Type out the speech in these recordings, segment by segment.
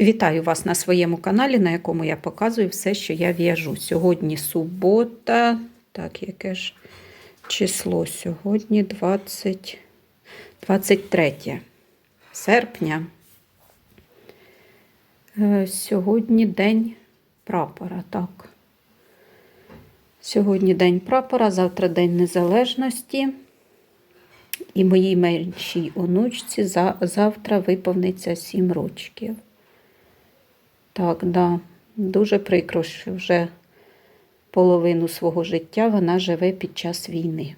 Вітаю вас на своєму каналі, на якому я показую все, що я в'яжу. Сьогодні субота, так, яке ж число? Сьогодні 20, 23 серпня. Е, Сьогодні день прапора, так. Сьогодні день прапора, завтра День Незалежності. І моїй меншій онучці за- завтра виповниться 7 рочків. Так, да. Дуже прикро, що вже половину свого життя вона живе під час війни.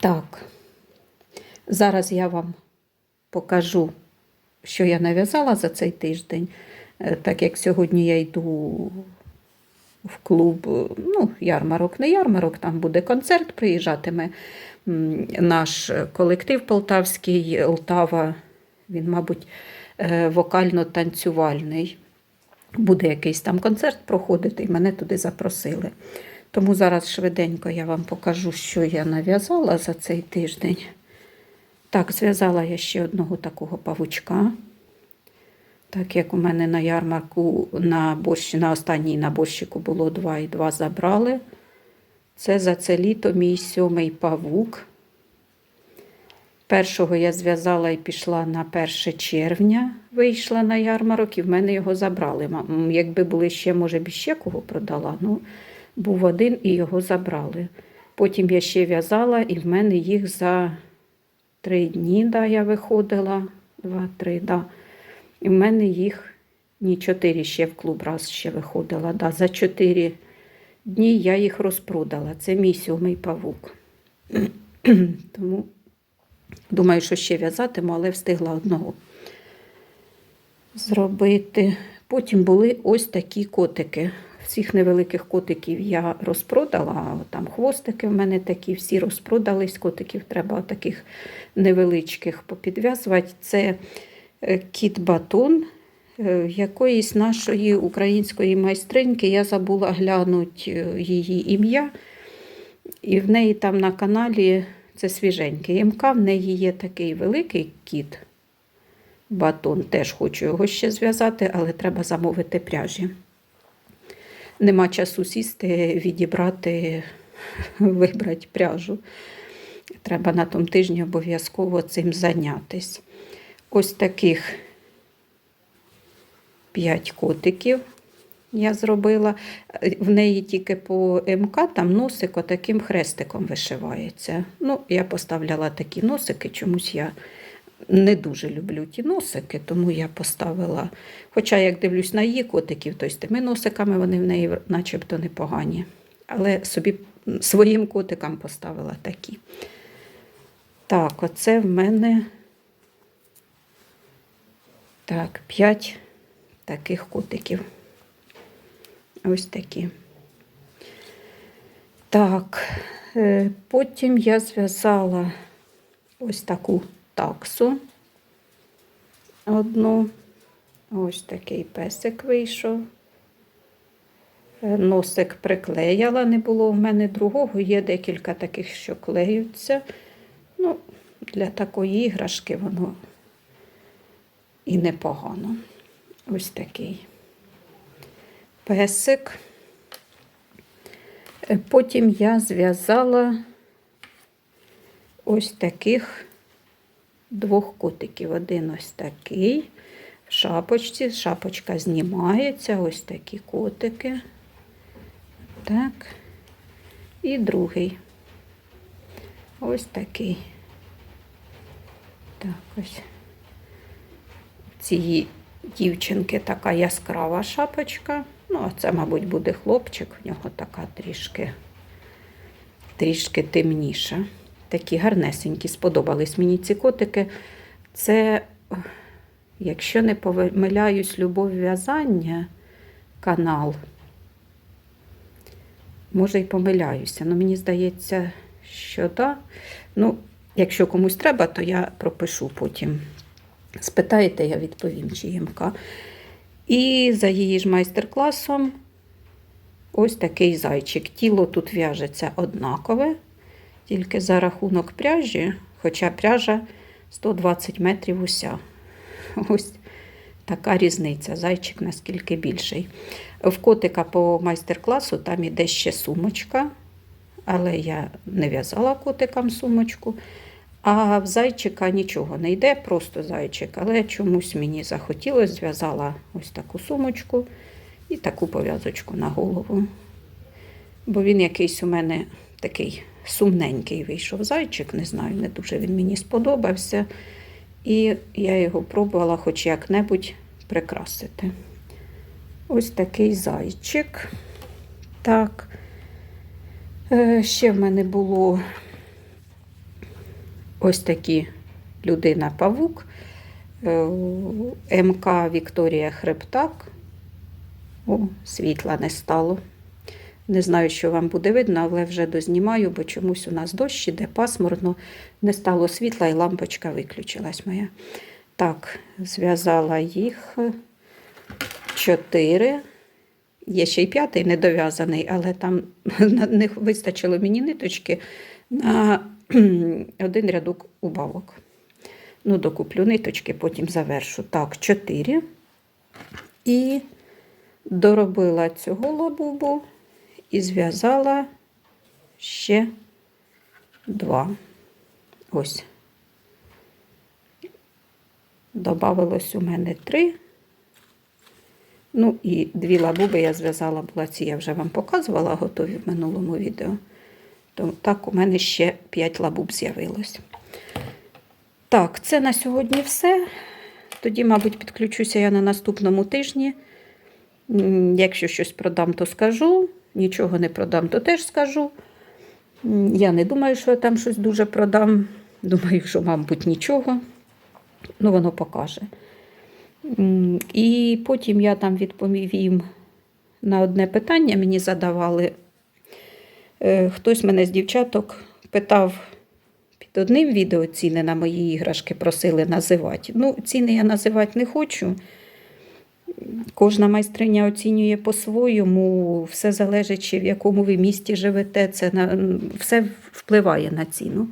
Так, зараз я вам покажу, що я нав'язала за цей тиждень, Е, так як сьогодні я йду в клуб, е, ну, ярмарок, не ярмарок, там буде концерт, приїжджатиме наш колектив полтавський Лтава. Він, мабуть, е, вокально-танцювальний. Буде якийсь там концерт проходити, і мене туди запросили. Тому зараз швиденько я вам покажу, що я нав'язала за цей тиждень. Так, зв'язала я ще одного такого павучка. Так як у мене на ярмарку на борщ, на останній наборщику було два і два забрали. Це за це літо мій сьомий павук. Першого я зв'язала і пішла на 1 червня, вийшла на ярмарок, і в мене його забрали. Якби були ще, може б ще кого продала, ну був один і його забрали. Потім я ще в'язала, і в мене їх за три дні да, я виходила. Два-три, да. І в мене їх ні, чотири ще в клуб раз ще виходила. Да. За чотири дні я їх розпродала. Це мій сьомий павук. Тому думаю, що ще в'язатиму, але встигла одного зробити. Потім були ось такі котики. Всіх невеликих котиків я розпродала, там хвостики в мене такі, всі розпродались. Котиків треба таких невеличких попідв'язувати. Це е, кіт-батон е, якоїсь нашої української майстриньки. Я забула глянути її ім'я. І в неї там на каналі це свіженький МК, в неї є такий великий кіт. Батон теж хочу його ще зв'язати, але треба замовити пряжі. Нема часу сісти, відібрати, вибрати пряжу. Треба на тому тижні обов'язково цим зайнятися. Ось таких 5 котиків я зробила. В неї тільки по МК там носик отаким хрестиком вишивається. Ну, я поставляла такі носики, чомусь я не дуже люблю ті носики, тому я поставила. Хоча, як дивлюсь на її котиків, то з тими носиками вони в неї начебто непогані. Але собі своїм котикам поставила такі. Так, оце в мене так, 5 таких котиків. Ось такі. Так, е, потім я зв'язала ось таку таксу. Одну. Ось такий песик вийшов. Е, Носик приклеяла, не було в мене другого. Є декілька таких, що клеються. Ну, для такої іграшки воно і непогано. Ось такий песик. Потім я зв'язала ось таких двох котиків. Один ось такий в шапочці. Шапочка знімається, ось такі котики. Так. І другий. Ось такий. Так, ось. Цієї дівчинки така яскрава шапочка. Ну, а це, мабуть, буде хлопчик, в нього така трішки, трішки темніша. Такі гарнесенькі, сподобались мені ці котики. Це, якщо не помиляюсь, любов в'язання канал. Може, і помиляюся, але мені здається, що так. Ну, якщо комусь треба, то я пропишу потім. Спитаєте, я відповім, чи МК. І за її ж майстер-класом ось такий зайчик. Тіло тут в'яжеться однакове, тільки за рахунок пряжі, хоча пряжа 120 метрів уся. Ось така різниця. Зайчик наскільки більший. В котика по майстер-класу там іде ще сумочка, але я не в'язала котикам сумочку. А в зайчика нічого не йде, просто зайчик. Але чомусь мені захотілося, зв'язала ось таку сумочку і таку пов'язочку на голову. Бо він якийсь у мене такий сумненький вийшов зайчик, не знаю, не дуже він мені сподобався. І я його пробувала хоч як-небудь прикрасити. Ось такий зайчик. Так. Е, Ще в мене було ось такі людина-павук. Е, МК Вікторія Хребтак. О, світла не стало. Не знаю, що вам буде видно, але вже дознімаю, бо чомусь у нас дощ іде пасмурно, не стало світла і лампочка виключилась моя. Так, зв'язала їх чотири. Є ще й п'ятий недов'язаний, але там не вистачило мені ниточки на один рядок убавок. Ну, докуплю ниточки, потім завершу. Так, чотири. І доробила цього лабубу і зв'язала ще два. Ось. Добавилось у мене три. Ну і дві лабуби я зв'язала була ці, я вже вам показувала, готові в минулому відео. То так у мене ще 5 лабуб з'явилось. Так, це на сьогодні все. Тоді, мабуть, підключуся я на наступному тижні. Якщо щось продам, то скажу. Нічого не продам, то теж скажу. Я не думаю, що я там щось дуже продам. Думаю, що, мабуть, нічого. Ну, воно покаже. І потім я там відповім на одне питання, мені задавали. Е, Хтось мене з дівчаток питав під одним відео ціни на мої іграшки, просили називати. Ну, ціни я називати не хочу. Кожна майстриня оцінює по-своєму, все залежить, чи в якому ви місті живете, це на, все впливає на ціну.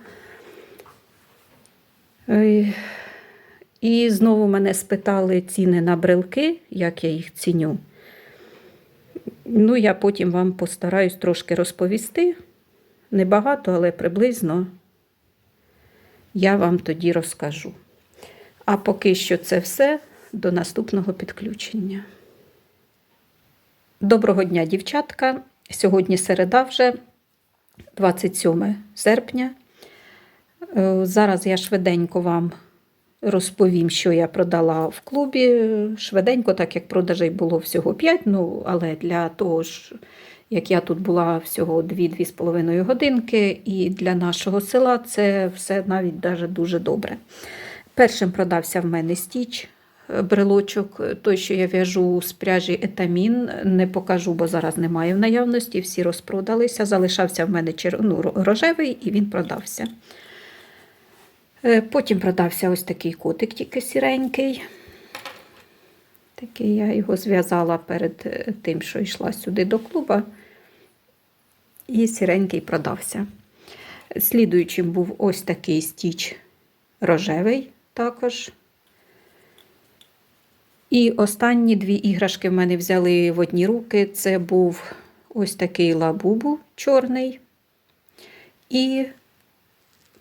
Е, І знову мене спитали ціни на брелки, як я їх ціню. Ну, я потім вам постараюсь трошки розповісти. Небагато, але приблизно я вам тоді розкажу. А поки що це все до наступного підключення. Доброго дня, дівчатка. Сьогодні середа вже 27 серпня. Е, Зараз я швиденько вам розповім, що я продала в клубі. Швиденько, так як продажей було всього 5, ну, але для того ж, як я тут була всього 2-2,5 годинки, і для нашого села це все навіть даже дуже добре. Першим продався в мене стіч. е, Брелочок, той, що я в'яжу з пряжі етамін, не покажу, бо зараз немає в наявності. Всі розпродалися. Залишався в мене чер... ну, рожевий і він продався. Е, Потім продався ось такий котик, тільки сіренький. Такий я його зв'язала перед е, тим, що йшла сюди до клуба. І сіренький продався. Слідуючим був ось такий стіч рожевий також. І останні дві іграшки в мене взяли в одні руки. Це був ось такий лабубу чорний і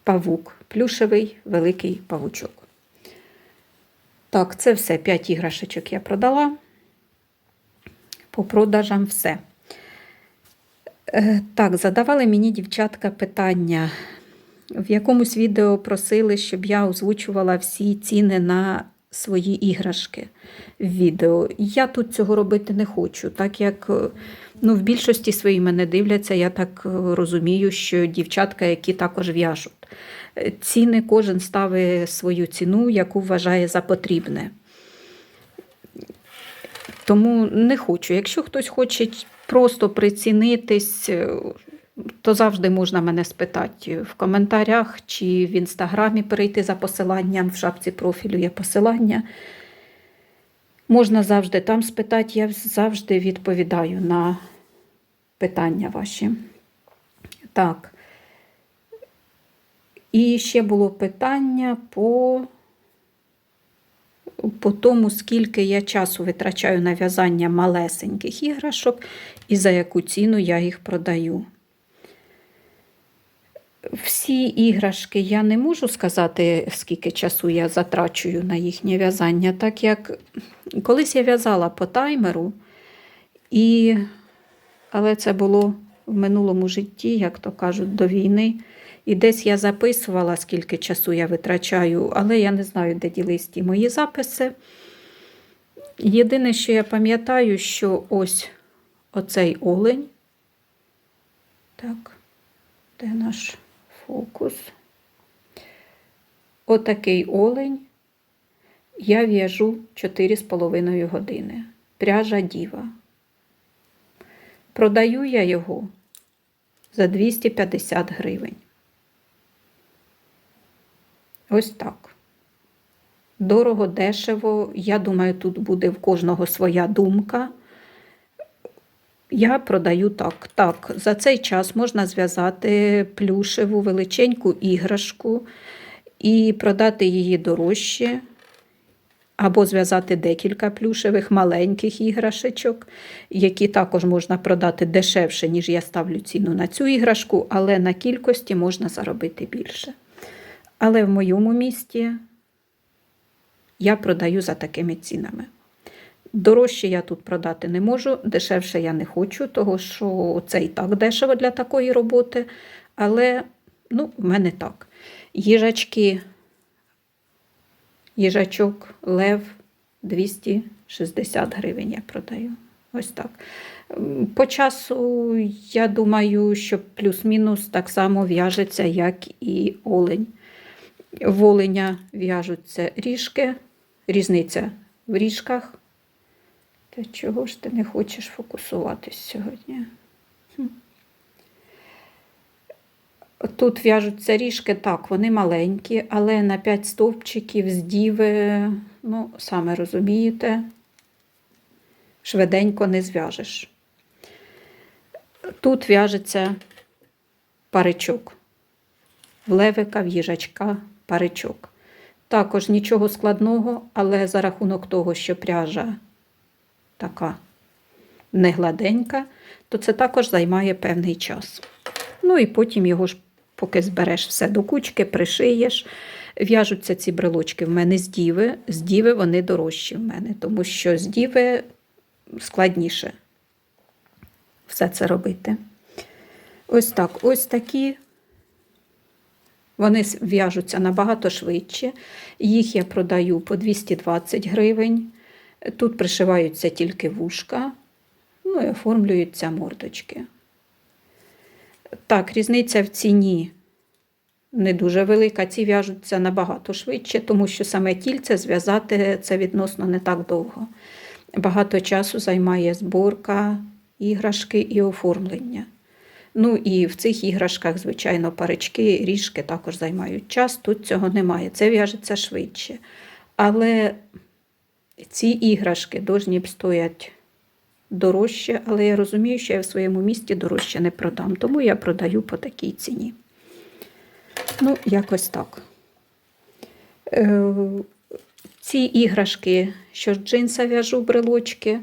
павук, плюшевий великий павучок. Так, це все. П'ять іграшечок я продала. По продажам все. Е, Так, задавали мені дівчатка питання. В якомусь відео просили, щоб я озвучувала всі ціни на свої іграшки в відео. Я тут цього робити не хочу, так як е, ну, в більшості своїй мене дивляться, я так е, розумію, що дівчатка, які також в'яжуть. Е, Ціни кожен ставить свою ціну, яку вважає за потрібне. Тому не хочу. Якщо хтось хоче просто прицінитись, е, то завжди можна мене спитати в коментарях чи в інстаграмі перейти за посиланням. В шапці профілю є посилання. Можна завжди там спитати, я завжди відповідаю на питання ваші. Так. І ще було питання по по тому, скільки я часу витрачаю на в'язання малесеньких іграшок і за яку ціну я їх продаю. Всі іграшки я не можу сказати, скільки часу я затрачую на їхнє в'язання, так як колись я в'язала по таймеру, і... але це було в минулому житті, як то кажуть, до війни. І десь я записувала, скільки часу я витрачаю, але я не знаю, де ділись ті мої записи. Єдине, що я пам'ятаю, що ось оцей олень. Так, де наш фокус? Отакий олень я в'яжу 4,5 години. Пряжа діва. Продаю я його за 250 гривень. Ось так. Дорого, дешево. Я думаю, тут буде в кожного своя думка. Я продаю так. Так, за цей час можна зв'язати плюшеву величеньку іграшку і продати її дорожче. Або зв'язати декілька плюшевих маленьких іграшечок, які також можна продати дешевше, ніж я ставлю ціну на цю іграшку, але на кількості можна заробити більше. Але в моєму місті я продаю за такими цінами. Дорожче я тут продати не можу, дешевше я не хочу, того що це і так дешево для такої роботи. Але ну, в мене так. Їжачки, їжачок, лев 260 гривень я продаю. Ось так. По часу, я думаю, що плюс-мінус так само в'яжеться, як і олень. В оленя в'яжуться ріжки, різниця в ріжках. Та чого ж ти не хочеш фокусуватись сьогодні? Тут в'яжуться ріжки, так, вони маленькі, але на 5 стовпчиків з діви, ну, саме розумієте, швиденько не зв'яжеш. Тут в'яжеться паричок, в левика, в їжачка, паричок. Також нічого складного, але за рахунок того, що пряжа така негладенька, то це також займає певний час. Ну і потім його ж, поки збереш все до кучки, пришиєш. В'яжуться ці брелочки в мене з діви. З діви вони дорожчі в мене, тому що з діви складніше все це робити. Ось так, ось такі. Вони в'яжуться набагато швидше. Їх я продаю по 220 гривень. Тут пришиваються тільки вушка, ну і оформлюються мордочки. Так, різниця в ціні не дуже велика. Ці в'яжуться набагато швидше, тому що саме кільце зв'язати це відносно не так довго. Багато часу займає зборка, іграшки і оформлення. Ну і в цих іграшках, звичайно, парички, ріжки також займають час. Тут цього немає. Це в'яжеться швидше. Але ці іграшки дожні б стоять дорожче, але я розумію, що я в своєму місті дорожче не продам, тому я продаю по такій ціні. Ну, якось так. Е, ці іграшки, що з джинса в'яжу брелочки,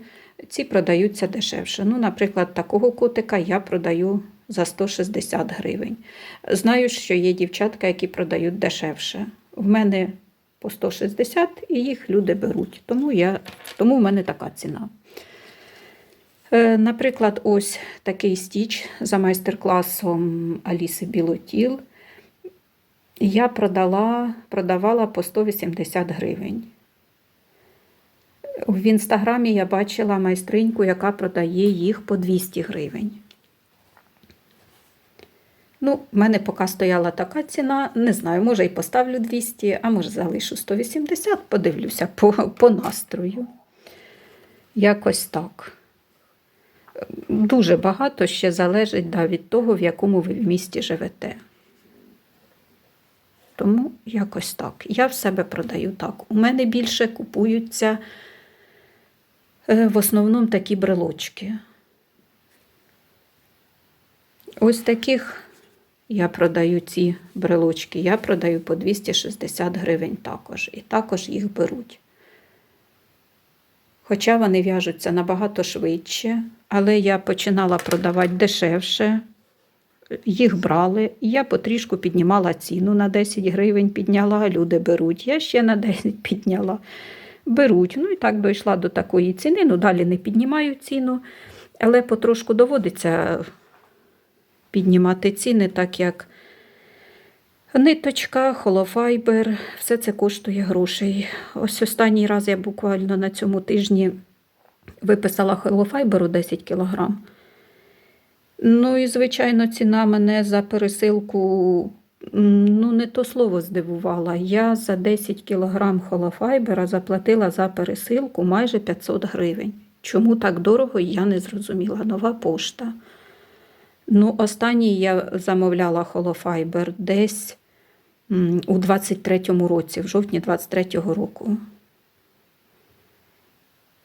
ці продаються дешевше. Ну, Наприклад, такого котика я продаю за 160 гривень. Знаю, що є дівчатка, які продають дешевше. В мене по 160 і їх люди беруть. Тому, я, тому в мене така ціна. Е, Наприклад, ось такий стіч за майстер-класом Аліси Білотіл. Я продала, продавала по 180 гривень. В інстаграмі я бачила майстриньку, яка продає їх по 200 гривень. Ну, в мене поки стояла така ціна, не знаю, може і поставлю 200, а може залишу 180, подивлюся по, по настрою. Якось так. Дуже багато ще залежить да, від того, в якому ви в місті живете. Тому якось так. Я в себе продаю так. У мене більше купуються е, в основному такі брелочки. Ось таких я продаю ці брелочки, я продаю по 260 гривень також. І також їх беруть. Хоча вони в'яжуться набагато швидше, але я починала продавати дешевше. Їх брали, я потрішку піднімала ціну на 10 гривень, підняла, люди беруть. Я ще на 10 підняла. Беруть. Ну і так дійшла до такої ціни. Ну, далі не піднімаю ціну, але потрошку доводиться піднімати ціни, так як ниточка, холофайбер, все це коштує грошей. Ось останній раз я буквально на цьому тижні виписала холофайберу 10 кілограм. Ну і, звичайно, ціна мене за пересилку, ну, не то слово здивувала. Я за 10 кілограм холофайбера заплатила за пересилку майже 500 гривень. Чому так дорого, я не зрозуміла. Нова пошта. Ну, останній я замовляла холофайбер десь у 23-му році, в жовтні 23-го року.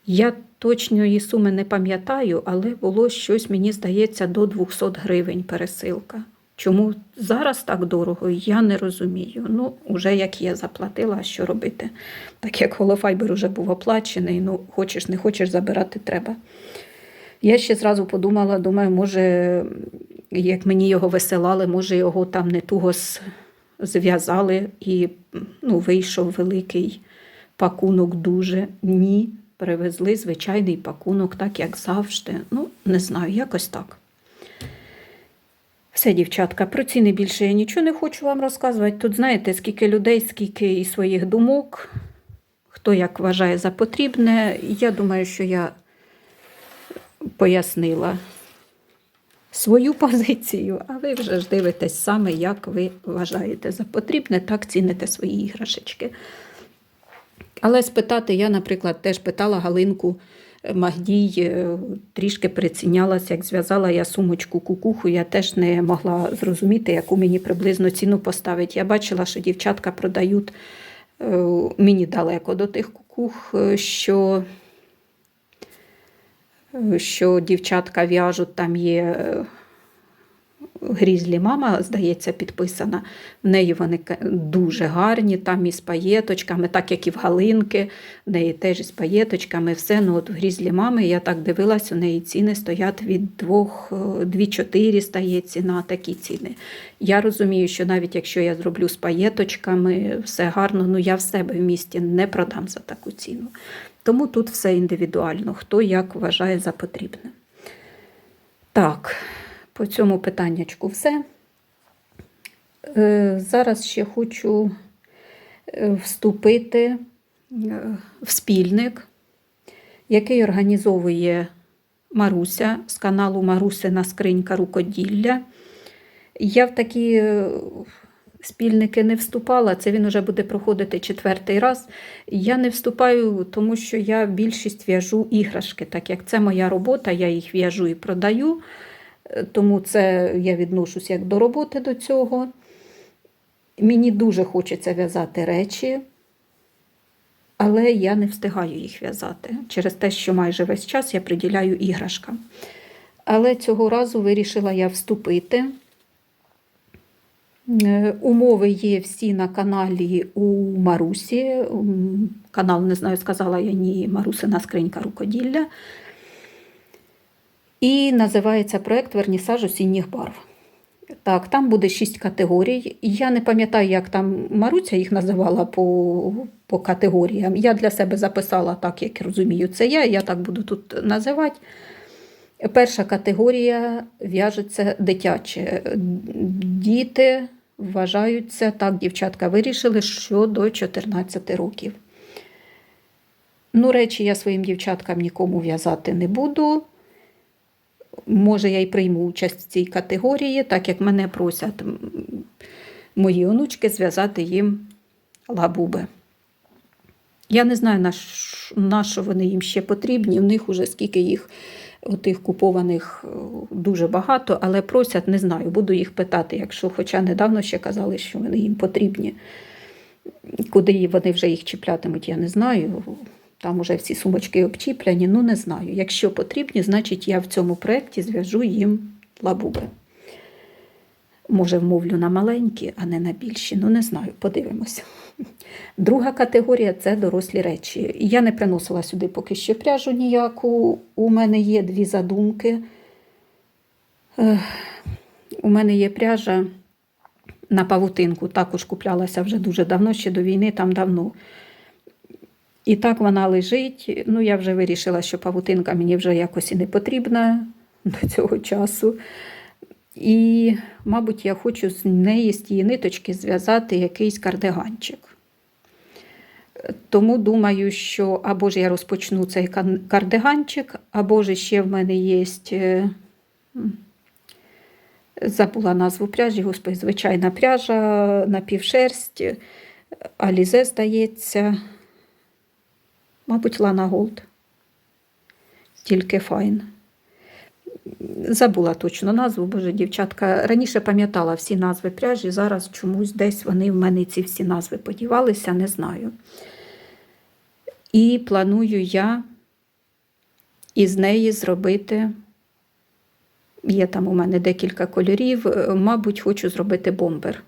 Я точної суми не пам'ятаю, але було щось, мені здається, до 200 гривень пересилка. Чому зараз так дорого, я не розумію. Ну, уже як є, заплатила, що робити. Так як холофайбер уже був оплачений, ну, хочеш, не хочеш, забирати треба. Я ще зразу подумала, думаю, може, як мені його висилали, може його там не туго зв'язали і ну, вийшов великий пакунок дуже. Ні, привезли звичайний пакунок, так як завжди. Ну, не знаю, якось так. Все, дівчатка, про ціни більше я нічого не хочу вам розказувати. Тут знаєте, скільки людей, скільки і своїх думок, хто як вважає за потрібне. Я думаю, що я пояснила свою позицію, а ви вже ж дивитесь саме, як ви вважаєте за потрібне, так ціните свої іграшечки. Але спитати, я, наприклад, теж питала Галинку Магдій, е, трішки прицінялася, як зв'язала я сумочку кукуху, я теж не могла зрозуміти, яку мені приблизно ціну поставить. Я бачила, що дівчатка продають е, мені далеко до тих кукух, е, що, е, що дівчатка в'яжуть, там є. Грізлі мама, здається, підписана. В неї вони дуже гарні, там із паєточками, так як і в Галинки, в неї теж із паєточками, все. Ну, от в грізлі мами я так дивилась, у неї ціни стоять від 2-4 стає ціна, такі ціни. Я розумію, що навіть якщо я зроблю з паєточками, все гарно, ну я в себе в місті не продам за таку ціну. Тому тут все індивідуально, хто як вважає за потрібне. Так, по цьому питаннячку все. Е, Зараз ще хочу е, вступити е, в спільник, який організовує Маруся з каналу Марусина Скринька Рукоділля. Я в такі спільники не вступала, це він уже буде проходити четвертий раз. Я не вступаю, тому що я більшість в'яжу іграшки, так як це моя робота, я їх в'яжу і продаю. Тому це я відношусь як до роботи до цього. Мені дуже хочеться в'язати речі, але я не встигаю їх в'язати через те, що майже весь час я приділяю іграшкам. Але цього разу вирішила я вступити. Е, Умови є всі на каналі у Марусі. Канал, не знаю, сказала я ні, Марусина скринька рукоділля. І називається проект Вернісаж осінніх барв. Так, там буде шість категорій. Я не пам'ятаю, як там Маруця їх називала по, по категоріям. Я для себе записала так, як розумію, це я, я так буду тут називати. Перша категорія в'яжеться дитяче. Діти вважаються, так, дівчатка вирішили, що до 14 років. Ну, речі я своїм дівчаткам нікому в'язати не буду. Може, я й прийму участь в цій категорії, так як мене просять мої онучки зв'язати їм лабуби. Я не знаю, на, ш- на що вони їм ще потрібні. В них уже скільки їх отих купованих е, дуже багато, але просять, не знаю, буду їх питати, якщо хоча недавно ще казали, що вони їм потрібні. Куди вони вже їх чіплятимуть, я не знаю. Там уже всі сумочки обчіпляні, ну не знаю. Якщо потрібні, значить я в цьому проєкті зв'яжу їм лабуби. Може, вмовлю на маленькі, а не на більші. Ну, не знаю, подивимося. Друга категорія це дорослі речі. Я не приносила сюди поки що пряжу ніяку. У мене є дві задумки. У мене є пряжа на павутинку, також куплялася вже дуже давно, ще до війни, там давно. І так вона лежить. Ну, я вже вирішила, що павутинка мені вже якось і не потрібна до цього часу. І, мабуть, я хочу з неї, з тієї ниточки, зв'язати якийсь кардиганчик. Тому думаю, що або ж я розпочну цей кардиганчик, або ж ще в мене є. е, Забула назву пряжі, господи, звичайна пряжа, напівшерсть, Алізе, здається, мабуть, Лана Голд. Тільки файн. Забула точно назву, боже, дівчатка. Раніше пам'ятала всі назви пряжі, зараз чомусь десь вони в мене ці всі назви подівалися, не знаю. І планую я із неї зробити. Є там у мене декілька кольорів. е, Мабуть, хочу зробити бомбер.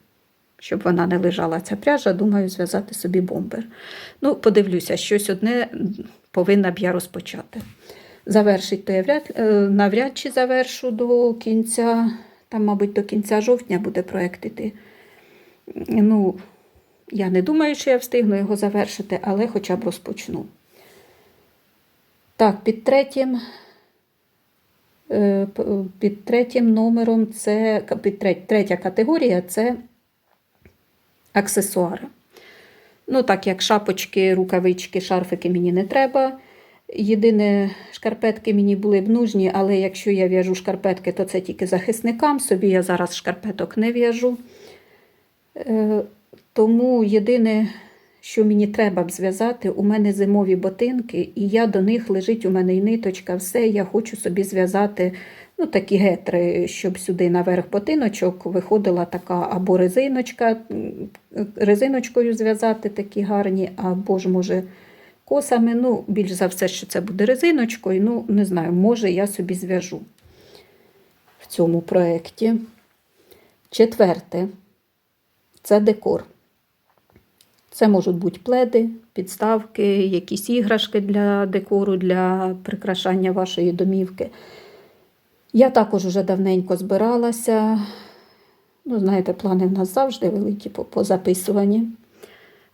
Щоб вона не лежала ця пряжа, думаю, зв'язати собі бомбер. Ну, подивлюся, щось одне повинна б я розпочати. Завершить то я вряд, е, навряд чи завершу до кінця, там, мабуть, до кінця жовтня буде проект іти. Ну, я не думаю, що я встигну його завершити, але хоча б розпочну. Так, під третім, е, під третім номером це під третя категорія це аксесуари. Ну, так як шапочки, рукавички, шарфики мені не треба. Єдине, шкарпетки мені були б нужні, але якщо я в'яжу шкарпетки, то це тільки захисникам. Собі я зараз шкарпеток не в'яжу. Е, Тому єдине, що мені треба б зв'язати, у мене зимові ботинки, і я до них лежить у мене і ниточка, все. Я хочу собі зв'язати ну, такі гетри, щоб сюди наверх ботиночок виходила така або резиночка, резиночкою зв'язати такі гарні, або ж може косами. Ну, більш за все, що це буде резиночкою. Ну, не знаю, може я собі зв'яжу в цьому проєкті. Четверте це декор. Це можуть бути пледи, підставки, якісь іграшки для декору, для прикрашання вашої домівки. Я також вже давненько збиралася. Ну, знаєте, плани в нас завжди великі по, по записуванні,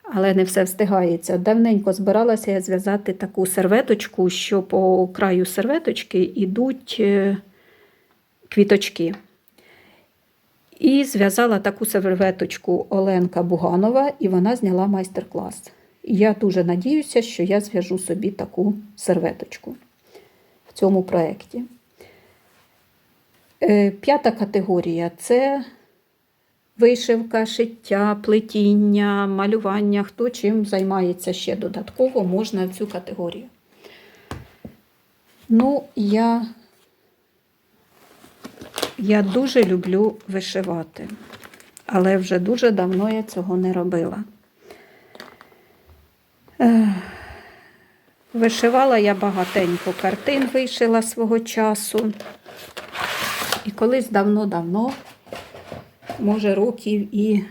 але не все встигається. Давненько збиралася я зв'язати таку серветочку, що по краю серветочки йдуть е, квіточки. І зв'язала таку серветочку Оленка Буганова, і вона зняла майстер-клас. Я дуже надіюся, що я зв'яжу собі таку серветочку в цьому проєкті. Е, П'ята категорія це вишивка, шиття, плетіння, малювання. Хто чим займається ще додатково, можна в цю категорію. Ну, я я дуже люблю вишивати, але вже дуже давно я цього не робила. Вишивала я багатенько картин, вишила свого часу. І колись давно-давно, може, років і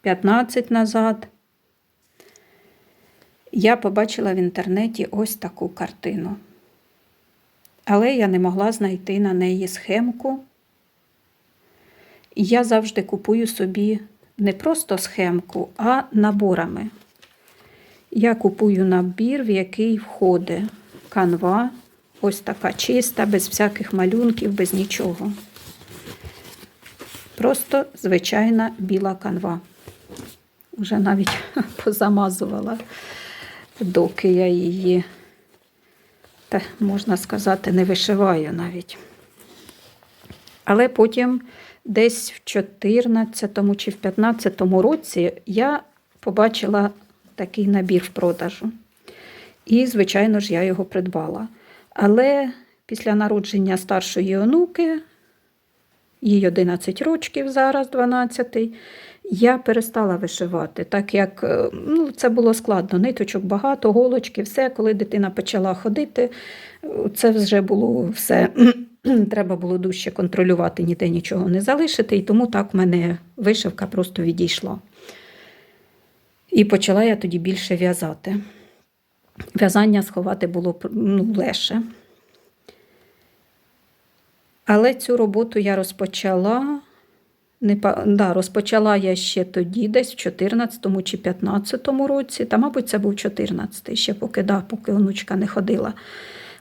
15 назад, я побачила в інтернеті ось таку картину але я не могла знайти на неї схемку. Я завжди купую собі не просто схемку, а наборами. Я купую набір, в який входить канва, ось така чиста, без всяких малюнків, без нічого. Просто звичайна біла канва. Уже навіть позамазувала, доки я її та, можна сказати, не вишиваю навіть. Але потім десь в 14 чи в 15 році я побачила такий набір в продажу. І, звичайно ж, я його придбала. Але після народження старшої онуки, їй 11 років, зараз 12, я перестала вишивати, так як е, ну, це було складно. Ниточок багато, голочки, все. Коли дитина почала ходити, це вже було все треба було дужче контролювати, ніде нічого не залишити, і тому так в мене вишивка просто відійшла. І почала я тоді більше в'язати. В'язання сховати було ну, легше. Але цю роботу я розпочала. Не, да, розпочала я ще тоді, десь в 14 чи 15 році, та, мабуть, це був 14 ще поки, да, поки онучка не ходила.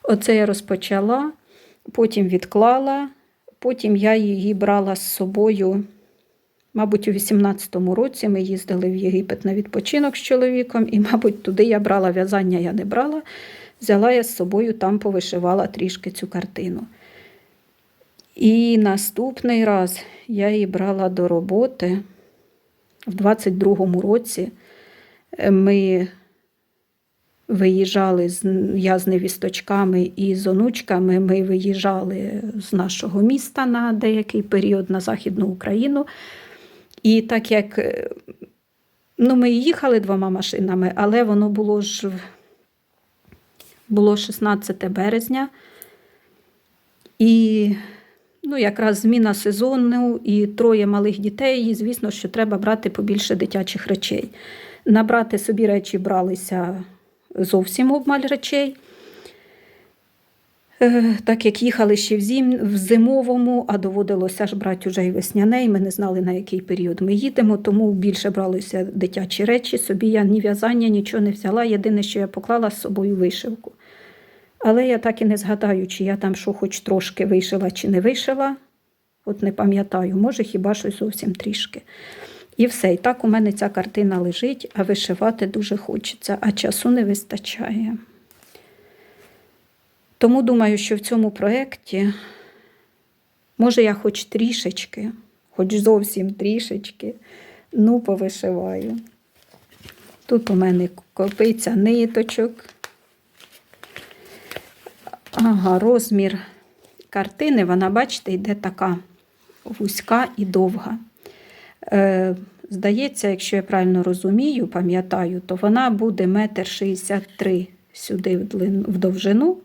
Оце я розпочала, потім відклала, потім я її брала з собою. Мабуть, у 18-му році ми їздили в Єгипет на відпочинок з чоловіком, і, мабуть, туди я брала в'язання, я не брала. Взяла я з собою, там повишивала трішки цю картину. І наступний раз я її брала до роботи в 22-му році. Е, Ми виїжджали я з невісточками і з онучками. Ми виїжджали з нашого міста на деякий період на Західну Україну. І так як е, ну, ми їхали двома машинами, але воно було ж було 16 березня. І ну, якраз зміна сезону і троє малих дітей, і звісно, що треба брати побільше дитячих речей. Набрати собі речі бралися зовсім обмаль речей. Е, Так як їхали ще в, зим, в зимовому, а доводилося ж брати вже й весняне, і ми не знали, на який період ми їдемо, тому більше бралися дитячі речі. Собі я ні в'язання, нічого не взяла. Єдине, що я поклала з собою вишивку. Але я так і не згадаю, чи я там що хоч трошки вишила, чи не вишила. От не пам'ятаю, може, хіба щось зовсім трішки. І все. І так у мене ця картина лежить, а вишивати дуже хочеться, а часу не вистачає. Тому думаю, що в цьому проєкті, може, я хоч трішечки, хоч зовсім трішечки, ну, повишиваю. Тут у мене копиця ниточок. Ага, розмір картини, вона, бачите, йде така вузька і довга. Е, здається, якщо я правильно розумію, пам'ятаю, то вона буде метр шістдесят три сюди в довжину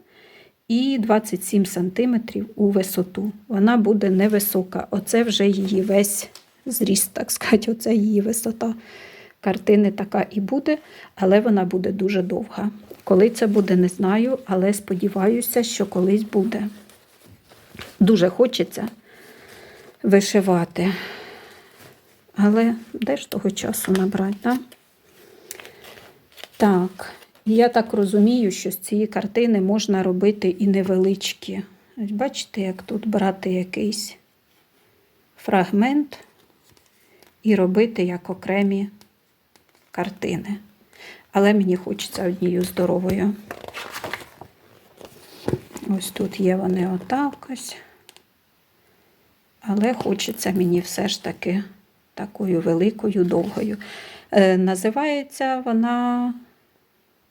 і 27 сантиметрів у висоту. Вона буде невисока. Оце вже її весь зріст, так сказати, оце її висота. Картини така і буде, але вона буде дуже довга. Коли це буде, не знаю, але сподіваюся, що колись буде. Дуже хочеться вишивати. Але де ж того часу набрати? Да? Так, я так розумію, що з цієї картини можна робити і невеличкі. Бачите, як тут брати якийсь фрагмент і робити як окремі картини. Але мені хочеться однією здоровою. Ось тут є вони отак ось. Але хочеться мені все ж таки такою великою, довгою. Е, називається вона,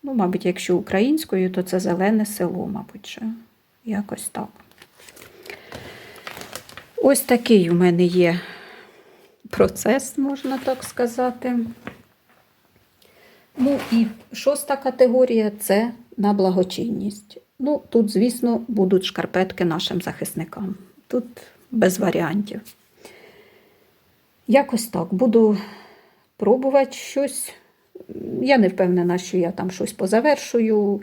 ну, мабуть, якщо українською, то це зелене село, мабуть, що якось так. Ось такий у мене є процес, можна так сказати. Ну і шоста категорія це на благочинність. Ну, тут, звісно, будуть шкарпетки нашим захисникам. Тут без варіантів. Якось так. Буду пробувати щось. Я не впевнена, що я там щось позавершую,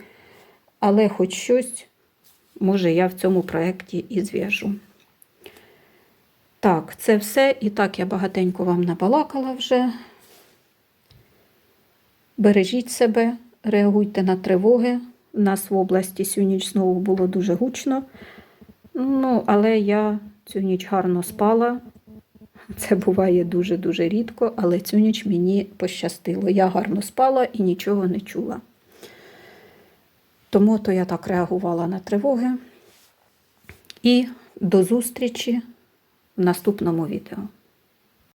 але хоч щось, може, я в цьому проєкті і зв'яжу. Так, це все. І так я багатенько вам набалакала вже. Бережіть себе, реагуйте на тривоги. У нас в області цю ніч знову було дуже гучно. Ну, але я цю ніч гарно спала. Це буває дуже-дуже рідко, але цю ніч мені пощастило. Я гарно спала і нічого не чула. Тому то я так реагувала на тривоги. І до зустрічі в наступному відео.